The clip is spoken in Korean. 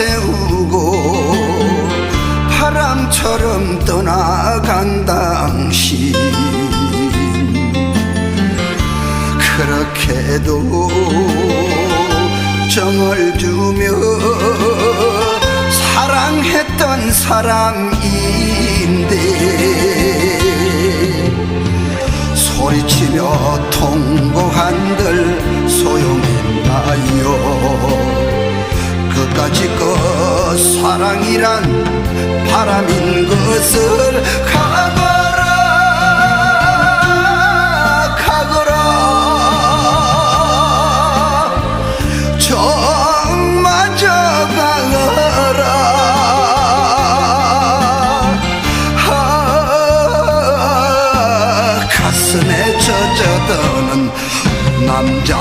세우고 바람처럼 떠나간 당신. 그렇게도 정을 주며 사랑했던 사람인데 소리치며 통곡한들 소용있나요 기껏 사랑이란 바람인 것을 가거라 가거라. 정마저 가거라. 아, 가슴에 젖어드는 남자